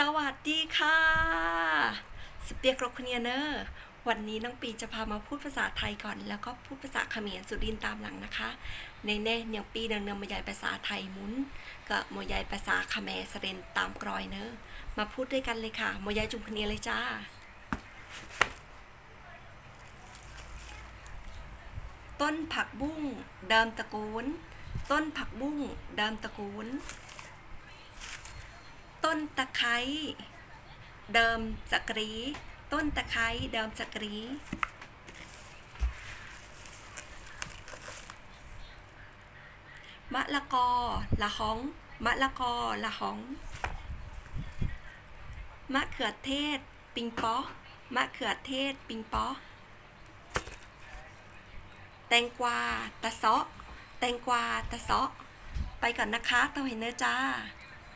สวัสดีค่ะสเปียกรคเนียเนอร์วันนี้น้องปีจะพามาพูดภาษาไทยก่อน แล้วก็พูดภาษาเขมรสุดินตามหลังนะคะในแน่เนียงปีเนืองเนมายายภาษาไทยมุนกับมยายภาษาเขมรสเรนตามกรอยเนอร์มาพูดด้วยกันเลยค่ะมยายจุมคเนียเลยจ้าต้นผักบุ้งเดิมตระกูล ต้นผักบุ้งเดิมตระกูล นตะไคร้เดิมจักรี ต้นตะไคร้เดิมจักรี มะละกอละหอง มะละกอละหอง มะเขือเทศ ปิงป๊อ มะเขือเทศ ปิงป๊อ แตงกวา ตะเซาะ แตงกวา ตะเซาะ ไปก่อนนะคะเตาเห็นเนอร์จ้า